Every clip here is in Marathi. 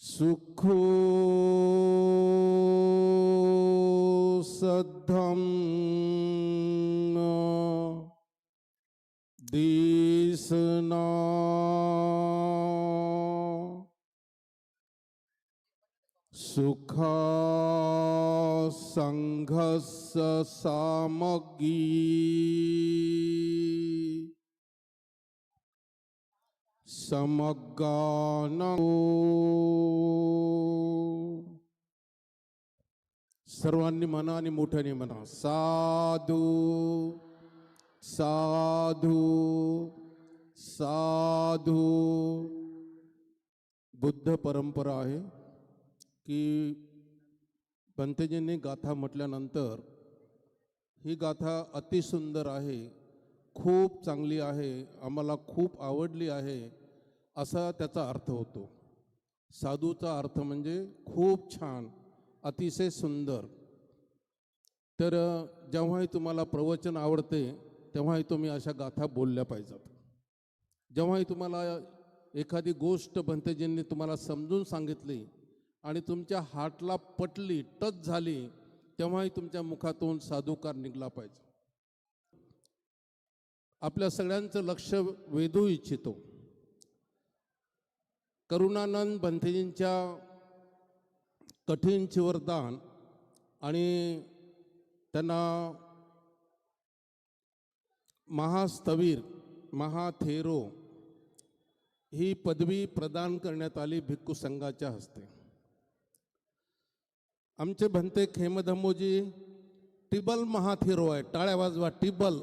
सुखो सद्धम दिसना। सुखा संघस सामगी समगान सर्वांनी म्हणा आणि मोठ्याने म्हणा साधू साधू साधू. बुद्ध परंपरा आहे की पंतजींनी गाथा म्हटल्यानंतर ही गाथा अतिसुंदर आहे खूप चांगली आहे आम्हाला खूप आवडली आहे असा त्याचा अर्थ होतो. साधूचा अर्थ म्हणजे खूप छान अतिशय सुंदर. तर जेव्हाही तुम्हाला प्रवचन आवडते तेव्हाही तुम्ही अशा गाथा बोलल्या पाहिजेत. जेव्हाही तुम्हाला एखादी गोष्ट भंतजींनी तुम्हाला समजून सांगितली आणि तुमच्या हार्टला पटली टच झाली तेव्हाही तुमच्या मुखातून साधुकार निघला पाहिजे. आपल्या सगळ्यांचं लक्ष वेधू इच्छितो. करुणानंद बंथेजींच्या कठीण चिवरदान आणि त्यांना महास्थवीर महाथेरो ही पदवी प्रदान करण्यात आली भिक्खू संघाच्या हस्ते. आमचे भंते खेमधमोजी टिबल महाथेरो आहे टाळ्या वाजवा टिबल.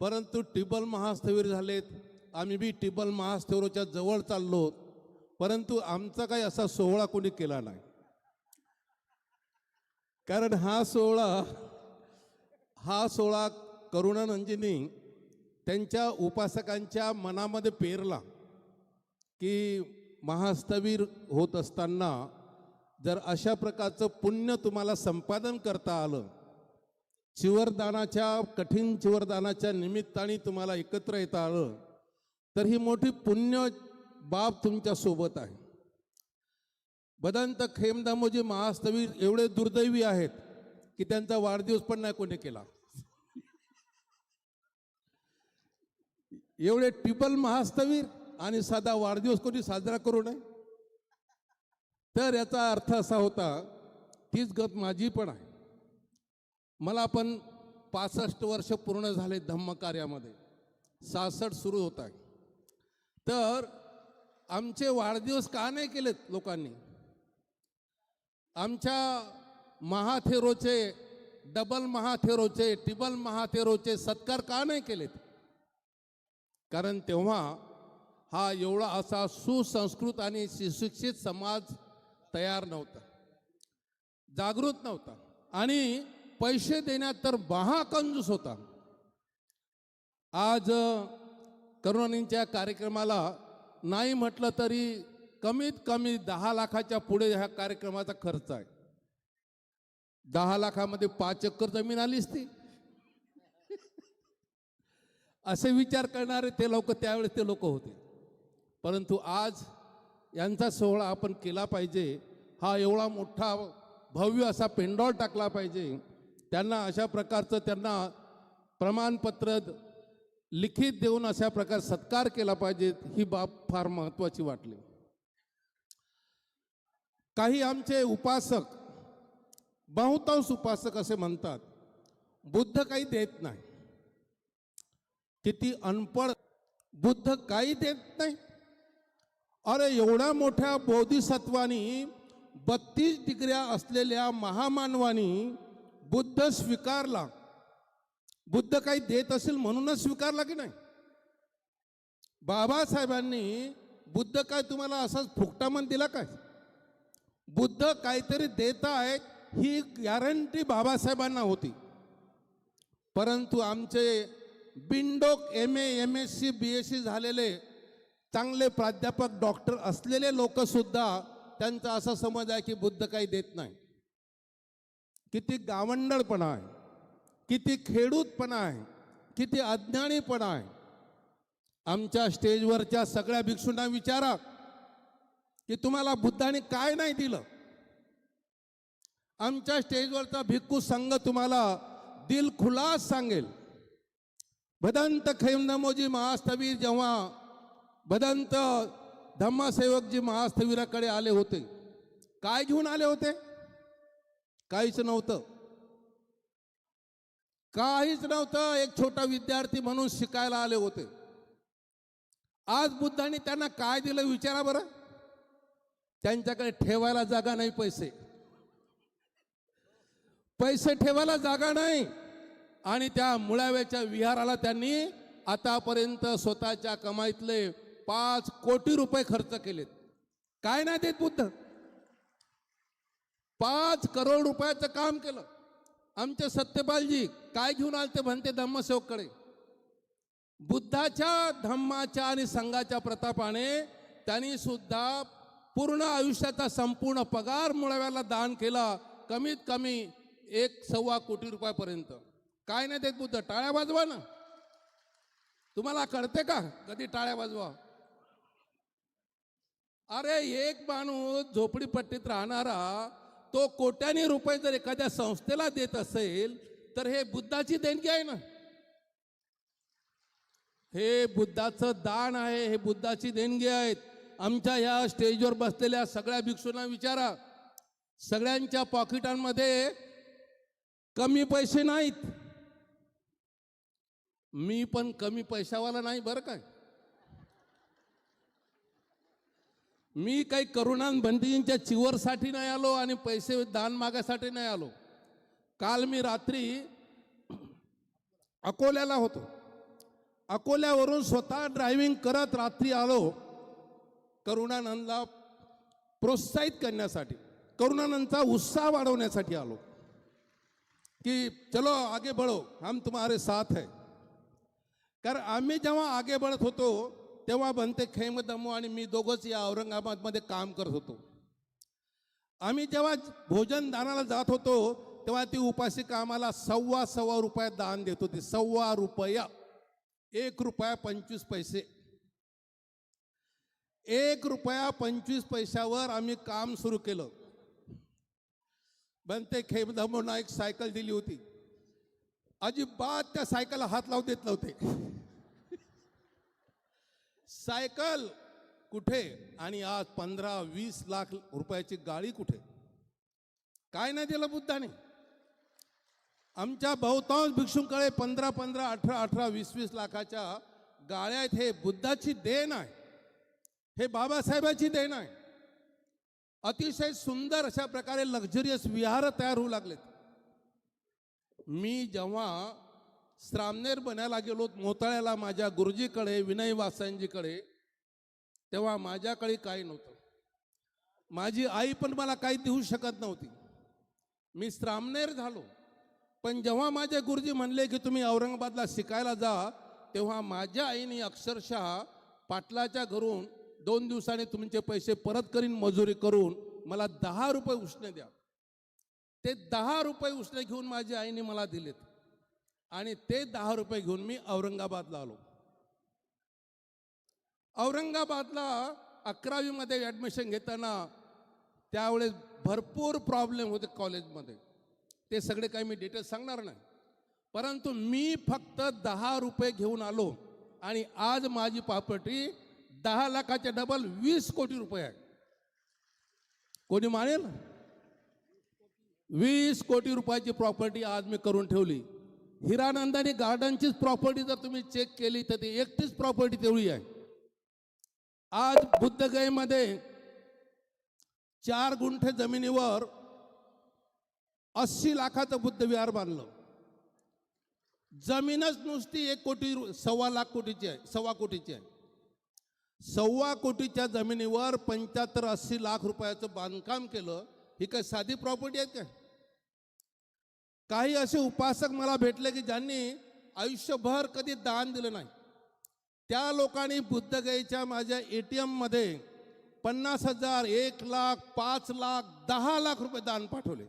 परंतु टिबल महास्थवीर झालेत आम्ही बी टिबल महास्थवीरोच्या जवळ चाललो परंतु आमचा काही असा सोहळा कोणी केला नाही. कारण हा सोहळा हा सोहळा करुणानंदिनी त्यांच्या उपासकांच्या मनामध्ये पेरला की महास्तवीर होत असताना जर अशा प्रकारचं पुण्य तुम्हाला संपादन करता आलं चिवरदानाच्या कठीण चिवरदानाच्या निमित्ताने तुम्हाला एकत्र येता आलं तर ही मोठी पुण्य बाब तुमच्यासोबत आहे. बदंत खेमदामोजी महास्तवीर एवढे दुर्दैवी आहेत की त्यांचा वाढदिवस पण नाही कोणी केला. एवढे टिबल महास्तवीर आणि साधा वाढदिवस कोणी साजरा करू नये? तर याचा अर्थ असा होता तीच गत माझी पण आहे. मला पण पासष्ट वर्ष पूर्ण झाले धम्म कार्यामध्ये. सहासष्ट सुरू होत आहे. तर आमचे वाढदिवस का नाही केलेत लोकांनी? आमच्या महाथेरोचे डबल महाथेरोचे टिबल महाथेरोचे सत्कार का नाही केलेत? कारण तेव्हा हा एवढा असा सुसंस्कृत आणि सुशिक्षित समाज तयार नव्हता. जागृत नव्हता. आणि पैसे देण्यात तर महाकंजूस होता. आज करुणानींच्या कार्यक्रमाला नाही म्हटलं तरी कमीत कमी दहा लाखाच्या पुढे ह्या कार्यक्रमाचा खर्च आहे. दहा लाखामध्ये पाच एकर जमीन आलीच ती असे विचार करणारे ते लोक त्यावेळेस ते लोक होते. परंतु आज यांचा सोहळा आपण केला पाहिजे. हा एवढा मोठा भव्य असा पेंडॉल टाकला पाहिजे. त्यांना अशा प्रकारचं त्यांना प्रमाणपत्र लिखित देऊन अशा प्रकार सत्कार केला पाहिजे ही बाब फार महत्त्वाची वाटली. काही आमचे उपासक बहुतांश उपासक असे म्हणतात बुद्ध काही देत नाही. किती अनपड बुद्ध काही देत नाही. अरे एवढ्या मोठ्या बौद्धिसत्वानी बत्तीस डिग्र्या असलेल्या महामानवानी बुद्ध स्वीकारला. बुद्ध काही देत असेल म्हणूनच स्वीकारला की नाही? बाबासाहेबांनी बुद्ध काय तुम्हाला असाच फुकटामन दिला काय? बुद्ध काहीतरी देत आहेत ही गॅरंटी बाबासाहेबांना होती. परंतु आमचे बिंडोक M A M S C B S C झालेले चांगले प्राध्यापक डॉक्टर असलेले लोकसुद्धा त्यांचा असा समज आहे की बुद्ध काही देत नाही. किती गावंडळपणा आहे. किती खेडूतपणा आहे. किती अज्ञानीपणा आहे. आमच्या स्टेजवरच्या सगळ्या भिक्षूंना विचारा की तुम्हाला बुद्धाने काय नाही दिलं. आमच्या स्टेजवरचा भिक्खू संघ तुम्हाला दिल खुलास सांगेल. भदंत खेमनमोजी महास्तवीर जेव्हा भदंत धम्मासेवकजी महास्थवीराकडे आले होते काय घेऊन आले होते? काहीच नव्हतं. काहीच नव्हतं. एक छोटा विद्यार्थी म्हणून शिकायला आले होते. आज बुद्धाने त्यांना काय दिलं विचारा बरं. त्यांच्याकडे ठेवायला जागा नाही पैसे. पैसे ठेवायला जागा नाही. आणि त्या मुळाव्याच्या विहाराला त्यांनी आतापर्यंत स्वतःच्या कमाईतले पाच कोटी रुपये खर्च केलेत. काय नाही देत बुद्ध? पाच करोड रुपयाचं काम केलं. आमचे सत्यपालजी काय घेऊन आले ते म्हणते धम्मसेवककडे? बुद्धाच्या धम्माच्या आणि संघाच्या प्रतापाने त्यांनी सुद्धा पूर्ण आयुष्याचा संपूर्ण पगार मुळाव्याला दान केला कमीत कमी एक सव्वा कोटी रुपयापर्यंत. काय नाही देत बुद्ध? टाळ्या वाजवा ना. तुम्हाला कळते का? कधी टाळ्या वाजवा? अरे एक माणूस झोपडीपट्टीत राहणारा तो कोट्यानी रुपये जर एखाद्या संस्थेला देत असेल तर हे बुद्धाची देणगी आहे ना? हे बुद्धाचं दान आहे हे बुद्धाची देणगी आहेत आमच्या ह्या स्टेजवर बसलेल्या सगळ्या भिक्षूंना विचारा. सगळ्यांच्या पॉकेटांमध्ये कमी पैसे नाहीत. मी पण कमी पैशावाला नाही बरं काय? मी काही करुणान बंदींच्या चिवरसाठी नाही आलो आणि पैसे दान मागासाठी नाही आलो. काल मी रात्री अकोल्याला होतो. अकोल्यावरून स्वतः ड्रायव्हिंग करत रात्री आलो करुणानंदला प्रोत्साहित करण्यासाठी करुणानंदचा उत्साह वाढवण्यासाठी आलो. की चलो आगे बढ़ो हम तुम्हारे साथ है. कारण आम्ही जेव्हा आगे बढ़त होतो तेव्हा बनते खेमदमो आणि मी दोघंच या औरंगाबादमध्ये काम करत होतो. आम्ही जेव्हा भोजनदानाला जात होतो तेव्हा ती उपासिका आम्हाला सव्वा सव्वा रुपयात दान देत होती. सव्वा रुपया. एक रुपया पंचवीस पैसे. एक रुपया पंचवीस पैशावर आम्ही काम सुरू केलं. बनते खेमदमोना एक सायकल दिली होती. अजिबात त्या सायकलला हात लावू देत नव्हते. सायकल कुठे? आणि आज पंधरा वीस लाख रुपयाची गाडी कुठे? काय नाही दिलं बुद्धाने. आमच्या बहुतांश भिक्षूंकडे पंधरा पंधरा अठरा अठरा वीस वीस लाखाच्या गाड्या आहेत हे बुद्धाची देण आहे. हे बाबासाहेबाची देण आहे. अतिशय सुंदर अशा प्रकारे लक्झरियस विहार तयार होऊ लागलेत. मी जेव्हा श्रामनेर बनायला गेलो मोताळ्याला माझ्या गुरुजीकडे विनय वासांजीकडे तेव्हा माझ्याकडे काही नव्हतं. माझी आई पण मला काही देऊ शकत नव्हती. मी श्रामनेर झालो. पण जेव्हा माझे गुरुजी म्हणले की तुम्ही औरंगाबादला शिकायला जा तेव्हा माझ्या आईने अक्षरशः पाटलाच्या घरून दोन दिवसांनी तुमचे पैसे परत करीन मजुरी करून मला दहा रुपये उष्णे द्या. ते दहा रुपये उष्णे घेऊन माझ्या आईने मला दिलेत. आणि ते दहा रुपये घेऊन मी औरंगाबादला आलो. औरंगाबादला अकरावीमध्ये ॲडमिशन घेताना त्यावेळेस भरपूर प्रॉब्लेम होते कॉलेजमध्ये ते सगळे काही मी डिटेल्स सांगणार नाही. परंतु मी फक्त दहा रुपये घेऊन आलो आणि आज माझी प्रॉपर्टी दहा लाखाच्या डबल वीस कोटी रुपये आहे. कोणी मानेल? वीस कोटी रुपयाची प्रॉपर्टी आज मी करून ठेवली. हिरानंदाने गार्डनचीच प्रॉपर्टी जर तुम्ही चेक केली तर ती एकटीच प्रॉपर्टी तेवढी आहे. आज बुद्धगयेमध्ये चार गुंठे जमिनीवर अस्सी लाखाचं बुद्ध विहार बांधलं. जमीनच नुसती एक कोटी सव्वा लाख कोटीची आहे सव्वा कोटीची आहे. सव्वा कोटीच्या जमिनीवर पंच्याहत्तर अस्सी लाख रुपयाचं बांधकाम केलं. ही काय साधी प्रॉपर्टी आहे काय? काही असे उपासक मला भेटले की ज्यांनी आयुष्यभर कधी दान दिलं नाही. त्या लोकांनी बुद्धगयेच्या माझ्या ए टी एममध्ये पन्नास हजार एक लाख पाच लाख दहा लाख रुपये दान पाठवले.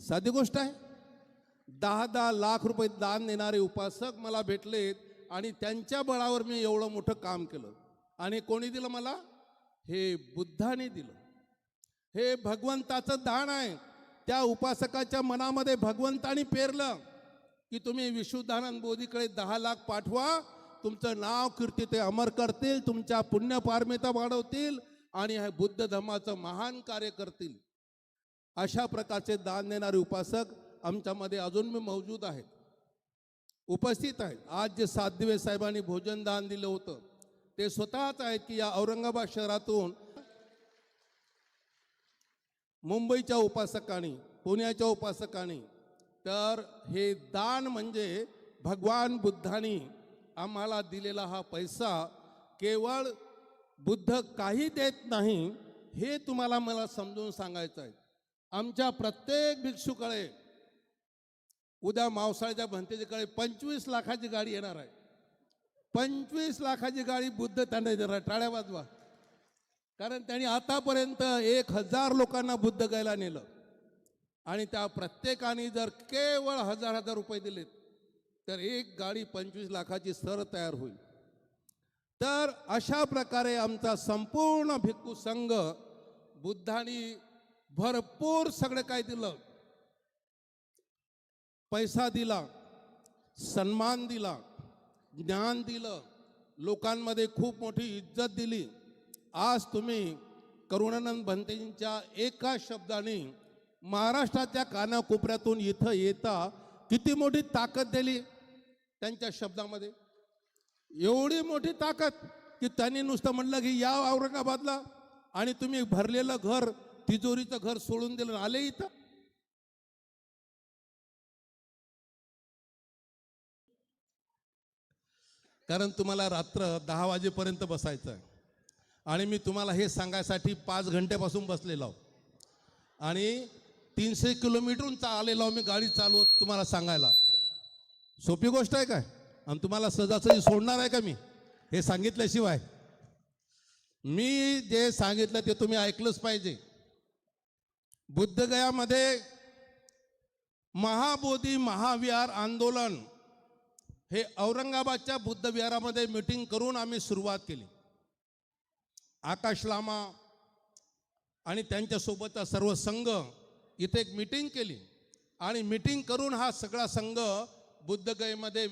साधी गोष्ट आहे. दहा दहा लाख रुपये दान देणारे उपासक मला भेटलेत आणि त्यांच्या बळावर मी एवढं मोठं काम केलं. आणि कोणी दिलं मला? हे बुद्धाने दिलं. हे भगवंताचं दान आहे. त्या उपासकाच्या मनामध्ये भगवंतानी पेरलं की तुम्ही विशुद्धानंद बोधीकडे दहा लाख पाठवा तुमचं नाव कीर्ती ते अमर करतील तुमच्या पुण्यपारमिता वाढवतील आणि हे बुद्ध धर्माचं महान कार्य करतील. अशा प्रकारचे दान देणारे उपासक आमच्यामध्ये अजून मी मौजूद आहेत. उपस्थित आहेत. आज जे सात साहेबांनी भोजन दान दिलं होतं ते स्वतःच आहेत की या औरंगाबाद शहरातून मुंबईच्या उपासकांनी पुण्याच्या उपासकांनी. तर हे दान म्हणजे भगवान बुद्धानी आम्हाला दिलेला हा पैसा केवळ बुद्ध काही देत नाही हे तुम्हाला मला समजून सांगायचं आहे. आमच्या प्रत्येक भिक्षूकडे उद्या मावसाळ्याच्या भंतेजीकडे पंचवीस लाखाची गाडी येणार आहे. पंचवीस लाखाची गाडी बुद्ध त्यांना देणार टाळ्या वाजवा. कारण त्यांनी आतापर्यंत एक हजार लोकांना बुद्ध गायला नेलं. आणि त्या प्रत्येकाने जर केवळ हजार हजार रुपये दिलेत तर एक गाडी पंचवीस लाखाची सर तयार होईल. तर अशा प्रकारे आमचा संपूर्ण भिक्खू संघ बुद्धानी भरपूर सगळं काय दिलं. पैसा दिला सन्मान दिला ज्ञान दिलं लोकांमध्ये खूप मोठी इज्जत दिली. आज तुम्ही करुणानंद भंतेजींच्या एका शब्दाने महाराष्ट्राच्या कानाकोपऱ्यातून इथं येता किती मोठी ताकद दिली त्यांच्या शब्दामध्ये? एवढी मोठी ताकद की त्यांनी नुसतं म्हटलं की या औरंगाबादला आणि तुम्ही भरलेलं घर तिजोरीचं घर सोडून दिलं आले इथं. कारण तुम्हाला रात्र दहा वाजेपर्यंत बसायचं आहे आणि मी तुम्हाला हे सांगायसाठी पाच घंट्यापासून बसलेलो आहो. आणि तीनशे किलोमीटरहून आलेलो आहो मी गाडी चालवत तुम्हाला सांगायला. सोपी गोष्ट आहे काय? आणि तुम्हाला सहजासहजी सोडणार आहे का मी? हे सांगितल्याशिवाय. मी जे सांगितलं ते तुम्ही ऐकलंच पाहिजे. बुद्धगयामध्ये महाबोधी महाविहार आंदोलन हे औरंगाबादच्या बुद्ध विहारामध्ये मिटिंग करून आम्ही सुरुवात केली. आकाश लामा आणि त्यांच्यासोबतचा सर्व संघ इथे एक मिटिंग केली. आणि मिटिंग करून हा सगळा संघ बुद्धगयेमध्ये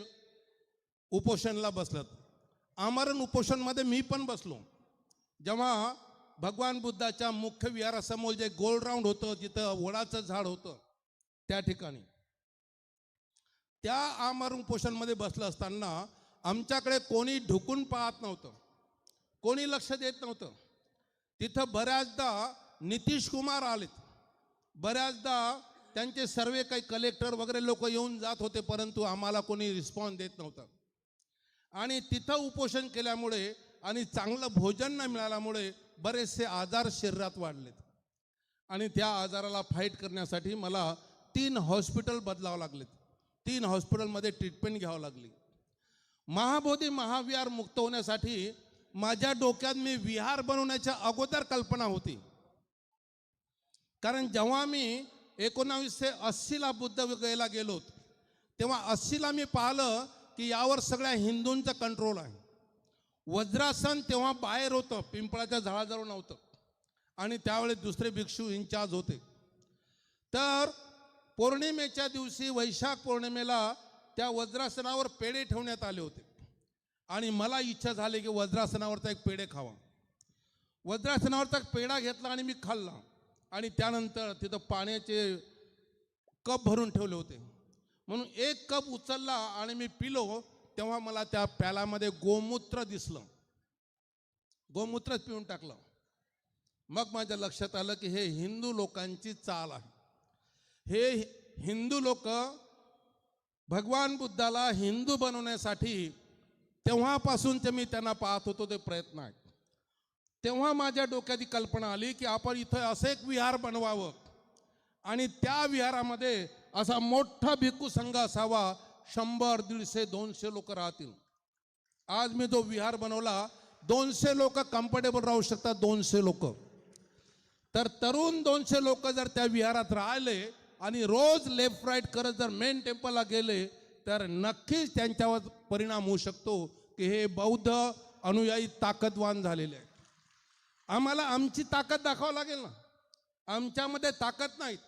उपोषणला बसलत. आमरण उपोषणमध्ये मी पण बसलो. जेव्हा भगवान बुद्धाच्या मुख्य विहारासमोर जे गोल राऊंड होतं जिथं वडाचं झाड होतं त्या ठिकाणी. त्या आमरण उपोषणमध्ये बसलं असताना आमच्याकडे कोणी ढुकून पाहत नव्हतं. कोणी लक्ष देत नव्हतं. तिथं बऱ्याचदा नितीश कुमार आलेत. बऱ्याचदा त्यांचे सर्वे काही कलेक्टर वगैरे लोक येऊन जात होते परंतु आम्हाला कोणी रिस्पॉन्स देत नव्हतं. आणि तिथं उपोषण केल्यामुळे आणि चांगलं भोजन न मिळाल्यामुळे बरेचसे आजार शरीरात वाढलेत. आणि त्या आजाराला फाईट करण्यासाठी मला तीन हॉस्पिटल बदलावं लागलेत. तीन हॉस्पिटलमध्ये ट्रीटमेंट घ्यावं लागली. महाबोधी महाविहार मुक्त होण्यासाठी माझ्या डोक्यात मी विहार बनवण्याच्या अगोदर कल्पना होती. कारण जेव्हा मी एकोणावीसशे अस्सीला बुद्ध गयेला गेलो तेव्हा अस्सीला मी पाहिलं की यावर सगळ्या हिंदूंचं कंट्रोल आहे. वज्रासन तेव्हा बाहेर होतं पिंपळाच्या झाडाजवळ नव्हतं. आणि त्यावेळेस दुसरे भिक्षू इन्चार्ज होते. तर पौर्णिमेच्या दिवशी वैशाख पौर्णिमेला त्या वज्रासनावर पेढे ठेवण्यात आले होते. आणि मला इच्छा झाली की वज्रासनावरचा एक पेढे खावा. वज्रासनावरचा एक पेढा घेतला आणि मी खाल्ला. आणि त्यानंतर तिथं पाण्याचे कप भरून ठेवले होते. म्हणून एक कप उचलला आणि मी पिलो तेव्हा मला त्या प्यालामध्ये गोमूत्र दिसलं. गोमूत्रच पिऊन टाकलं. मग माझ्या लक्षात आलं की हे हिंदू लोकांची चाल आहे. हे हिंदू लोक भगवान बुद्धाला हिंदू बनवण्यासाठी तेव्हापासून ते मी त्यांना पाहत होतो ते प्रयत्न आहेत. तेव्हा माझ्या डोक्यात कल्पना आली की आपण इथं असं एक विहार बनवावं. आणि त्या विहारामध्ये असा मोठा भिक्खू संघ असावा शंभर दीडशे दोनशे लोक राहतील. आज मी जो विहार बनवला दोनशे लोक कम्फर्टेबल राहू शकतात दोनशे लोक. तर तरुण दोनशे लोक जर त्या विहारात राहिले आणि रोज लेफ्ट राईट करत जर मेन टेम्पलला गेले तर नक्कीच त्यांच्यावर परिणाम होऊ शकतो. की हे बौद्ध अनुयायी ताकदवान झालेले आहेत. आम्हाला आमची ताकद दाखवावं लागेल ना? आमच्यामध्ये ताकद नाहीत.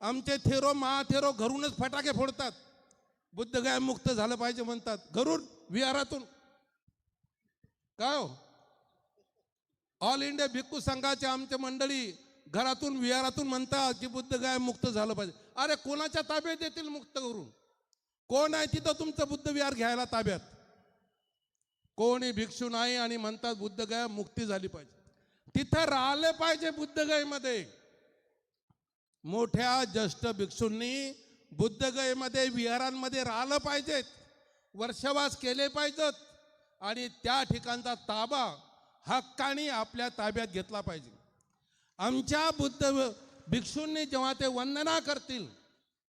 आमचे थेरो महाथेरो घरूनच फटाके फोडतात. बुद्ध गाय मुक्त झालं पाहिजे म्हणतात. घरून विहारातून. काय हो? ऑल इंडिया भिक्खू संघाच्या आमच्या मंडळी घरातून विहारातून म्हणतात की बुद्ध गाय मुक्त झालं पाहिजे. अरे कोणाच्या ताब्यात येतील मुक्त करून? कोण आहे तिथं तुमचं बुद्ध विहार घ्यायला ताब्यात? कोणी भिक्षू नाही आणि म्हणतात बुद्धगया मुक्ती झाली पाहिजे. तिथं राहिले पाहिजे बुद्धगयेमध्ये. मोठ्या ज्येष्ठ भिक्षूंनी बुद्धगयेमध्ये विहारांमध्ये राहिलं पाहिजेत. वर्षवास केले पाहिजेत. आणि त्या ठिकाणचा ताबा हक्काने आपल्या ताब्यात घेतला पाहिजे. आमच्या बुद्ध भिक्षूंनी जेव्हा ते वंदना करतील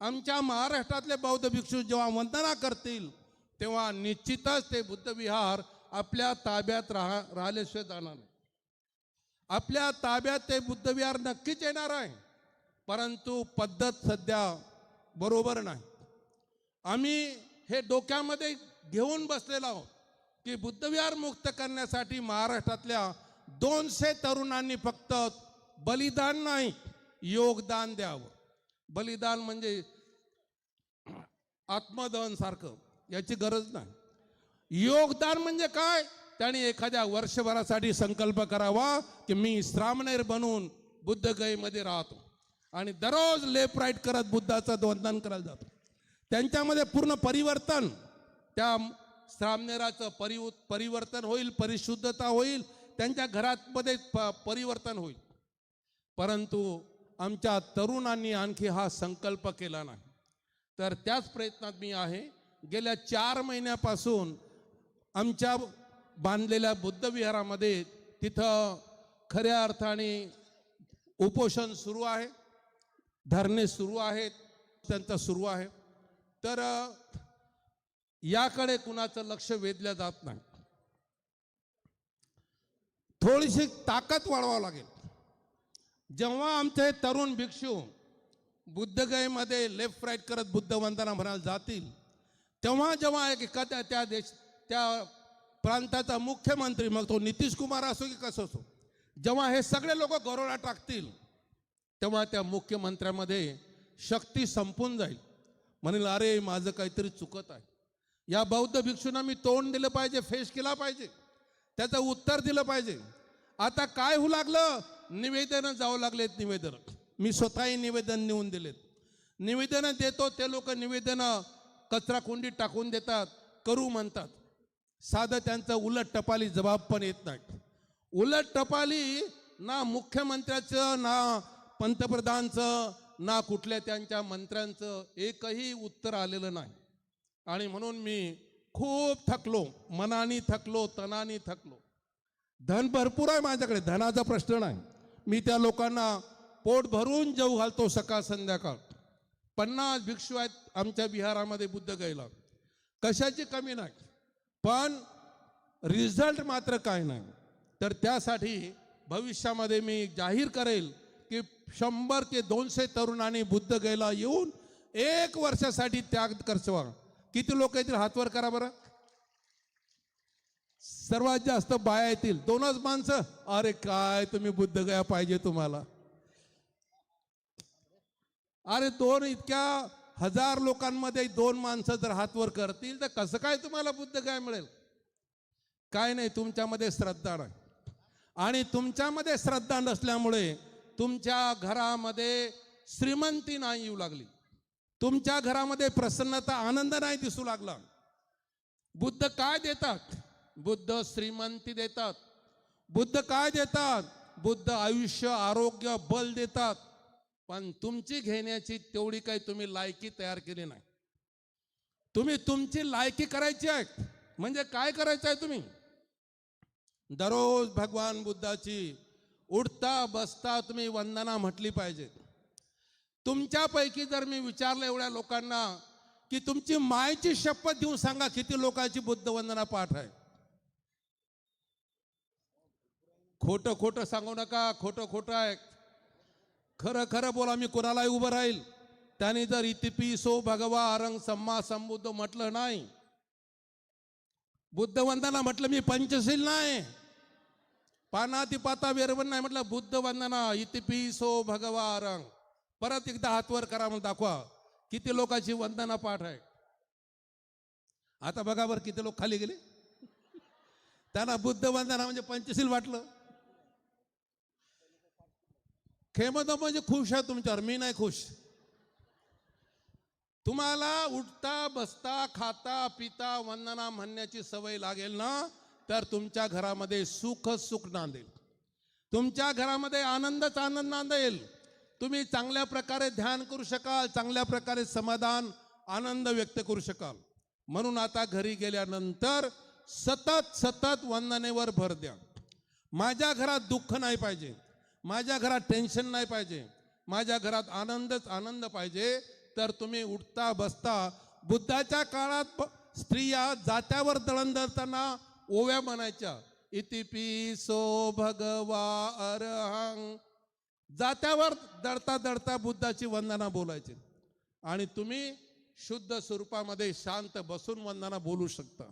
आमच्या महाराष्ट्रातले बौद्ध भिक्षू जेव्हा वंदना करतील तेव्हा निश्चितच ते बुद्धविहार आपल्या ताब्यात राहा राहिल्याशिवाय जाणार नाही. आपल्या ताब्यात ते बुद्धविहार नक्कीच येणार आहे. परंतु पद्धत सध्या बरोबर नाही. आम्ही हे डोक्यामध्ये घेऊन बसलेलो आहोत की बुद्धविहार मुक्त करण्यासाठी महाराष्ट्रातल्या दोनशे तरुणांनी फक्त बलिदान नाही योगदान द्यावं. बलिदान म्हणजे आत्मदहन सारखं. याची गरज नाही. योगदान म्हणजे काय? त्याने एखाद्या वर्षभरासाठी संकल्प करावा की मी श्रामणेर बनून बुद्धगयेमध्ये राहतो. आणि दररोज लेफ्ट राईट करत बुद्धाचं वंदन करायला जातो. त्यांच्यामध्ये पूर्ण परिवर्तन त्या श्रामनेराचं परि परिवर्तन होईल परिशुद्धता होईल त्यांच्या घरातमध्ये प परिवर्तन होईल. परंतु आमच्या तरुणांनी आणखी हा संकल्प केला नाही. तर त्याच प्रयत्नात मी आहे. गेल्या चार महिन्यापासून आमच्या बांधलेल्या बुद्धविहारामध्ये तिथं खऱ्या अर्थाने उपोषण सुरू आहे धरणे सुरू आहेत त्यांचं सुरू आहे. तर याकडे कुणाचं लक्ष वेधलं जात नाही. थोडीशी ताकद वाढवावं लागेल. जेव्हा आमचे तरुण भिक्षू बुद्धगयेमध्ये लेफ्ट राईट करत बुद्ध वंदना म्हणायला जातील तेव्हा जेव्हा एक एखाद्या त्या देश त्या प्रांताचा मुख्यमंत्री मग तो नितीश कुमार असो की कसं असो जेव्हा हे सगळे लोक गरोळा टाकतील तेव्हा त्या मुख्यमंत्र्यामध्ये शक्ती संपून जाईल. म्हणेल अरे माझं काहीतरी चुकत आहे. या बौद्ध भिक्षूंना मी तोंड दिलं पाहिजे फेस केला पाहिजे त्याचं उत्तर दिलं पाहिजे. आता काय होऊ लागलं? निवेदनं जाऊ लागलेत निवेदनं. मी स्वतःही निवेदन नेऊन दिलेत. निवेदनं देतो ते लोक निवेदनं कचरा कोंडीत टाकून देतात करू म्हणतात. साधं त्यांचं उलट टपाली जबाब पण येत नाही उलट टपाली ना मुख्यमंत्र्याचं ना पंतप्रधानचं ना कुठल्या त्यांच्या मंत्र्यांचं एकही उत्तर आलेलं नाही. आणि म्हणून मी खूप थकलो मनाने थकलो तनाने थकलो. धन भरपूर आहे माझ्याकडे धनाचा प्रश्न नाही. मी त्या लोकांना पोट भरून जेव घालतो सकाळ संध्याकाळ. पन्नास भिक्षू आहेत आमच्या बिहारामध्ये बुद्ध गयला. कशाची कमी नाही. पण रिझल्ट मात्र काय नाही. तर त्यासाठी भविष्यामध्ये मी जाहीर करेल की शंभर ते दोनशे तरुणांनी बुद्ध गयला येऊन एक वर्षासाठी त्याग करचवा. किती लोक येतील? हातवर करा बरं. सर्वात जास्त बाया येतील. दोनच माणसं. अरे काय तुम्ही बुद्ध गया पाहिजे तुम्हाला. अरे दोन इतक्या हजार लोकांमध्ये दोन माणसं जर हातवर करतील तर कसं काय तुम्हाला बुद्ध काय मिळेल? काय नाही तुमच्यामध्ये श्रद्धा नाही. आणि तुमच्यामध्ये श्रद्धा नसल्यामुळे तुमच्या घरामध्ये श्रीमंती नाही येऊ लागली. तुमच्या घरामध्ये प्रसन्नता आनंद नाही दिसू लागला. बुद्ध काय देतात? बुद्ध श्रीमंती देतात. बुद्ध काय देतात? बुद्ध आयुष्य आरोग्य बल देतात. पण तुमची घेण्याची तेवढी काही तुम्ही लायकी तयार केली नाही. तुम्ही तुमची लायकी करायची आहे म्हणजे काय करायचं आहे तुम्ही? दररोज भगवान बुद्धाची उठता बसता तुम्ही वंदना म्हटली पाहिजे. तुमच्यापैकी जर मी विचारलं एवढ्या लोकांना की तुमची मायची शपथ देऊन सांगा किती लोकांची बुद्ध वंदना पाठ आहे. खोटं खोटं सांगू नका खोटं खोटं आहे. खरं खरं बोला मी कोणालाही उभं राहील. त्याने जर इतिपी सो भगवा अरंग सम्मा संबुद्ध म्हटलं नाही. बुद्ध वंदना म्हटलं मी पंचशील नाही. पानाती पाता वेरवण नाही म्हटलं बुद्ध वंदना इतिपी सो भगवा अरंग परत एकदा हातवर करा म्हणून दाखवा. किती लोकांची वंदना पाठ आहे. आता बघा बरं किती लोक खाली गेले. त्यांना बुद्ध वंदना म्हणजे पंचशील वाटलं. खेमत म्हणजे खुश आहे तुमच्यावर मी नाही खुश. तुम्हाला उठता बसता खाता पिता वंदना म्हणण्याची सवय लागेल ना तर तुमच्या घरामध्ये सुख सुख नांदेल. तुमच्या घरामध्ये आनंदच आनंद नांदेल. तुम्ही चांगल्या प्रकारे ध्यान करू शकाल चांगल्या प्रकारे समाधान आनंद व्यक्त करू शकाल. म्हणून आता घरी गेल्यानंतर सतत सतत वंदनेवर भर द्या. माझ्या घरात दुःख नाही पाहिजे. माझ्या घरात टेन्शन नाही पाहिजे. माझ्या घरात आनंदच आनंद पाहिजे. तर तुम्ही उठता बसता बुद्धाच्या काळात स्त्रिया जात्यावर दळण दळताना ओव्या म्हणायच्या इतिपी सो भगवा अरहंग जात्यावर दडता दडता बुद्धाची वंदना बोलायची. आणि तुम्ही शुद्ध स्वरूपामध्ये शांत बसून वंदना बोलू शकता.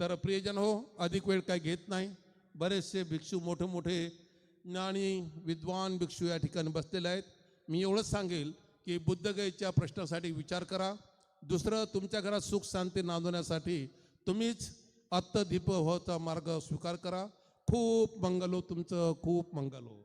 तर प्रियजन हो अधिक वेळ काय घेत नाही. बरेचसे भिक्षू मोठे मोठे ज्ञानी विद्वान भिक्षू या ठिकाणी बसलेले आहेत. मी एवढंच सांगेल की बुद्धगयेच्या प्रश्नासाठी विचार करा. दुसरं तुमच्या घरात सुख शांती नांदवण्यासाठी तुम्हीच अत्तदीप होचा मार्ग स्वीकार करा. खूप मंगलो तुमचं खूप मंगलो.